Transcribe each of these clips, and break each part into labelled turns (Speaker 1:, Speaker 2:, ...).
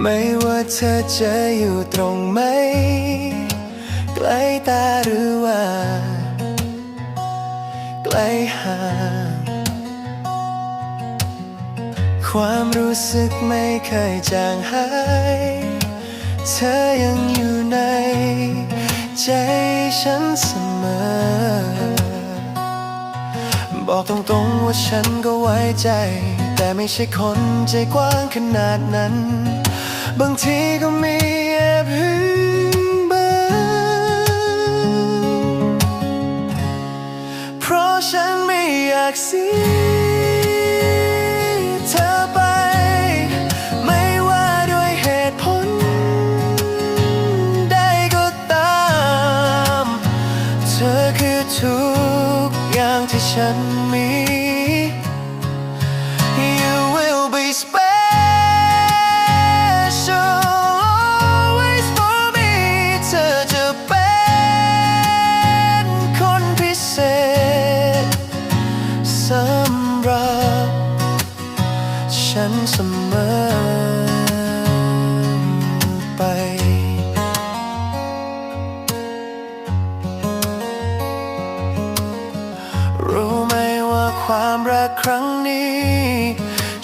Speaker 1: ไม่ว่าเธอจะอยู่ตรงไหมใกล้ตาหรือว่าใกล้ห่างความรู้สึกไม่เคยจางหาย เธอยังอยู่ใน ใจฉันเสมอ บอกตรงๆว่าฉันก็ไว้ใจ แต่ไม่ใช่คนใจกว้างขนาดนั้น บางทีก็มีแอบหึงบ้างเพราะฉันไม่อยากเสียเธอไป ไม่ว่าด้วยเหตุผลใดก็ตาม เธอคือทุกอย่างที่ฉันมีำหรับ ฉันเสมอไป รู้ไหมว่าความรักครั้งนี้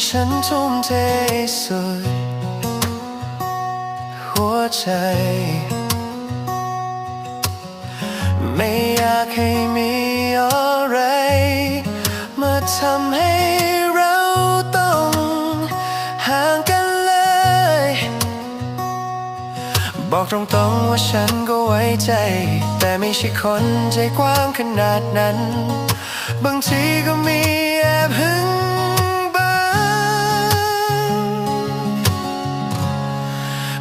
Speaker 1: ฉันทุ่มเทสุด หัวใจ ไม่อยากให้มี ทำให้เราต้องห่างกันเลย บอกตรงๆว่าฉันก็ไว้ใจ แต่ไม่ใช่คนใจกว้างขนาดนั้น บางทีก็มีแอบหึงบ้าง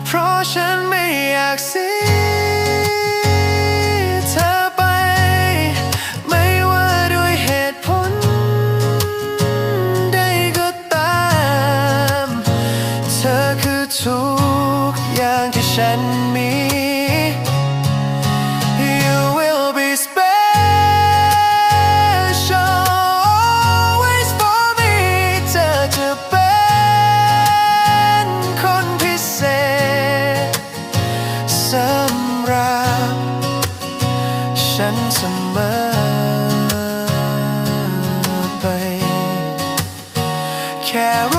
Speaker 1: เพราะฉันไม่อยากเสีย and me You will be special. Always for me เธอจะเป็นคนพิเศษสำหรับฉันเสมอไปแค่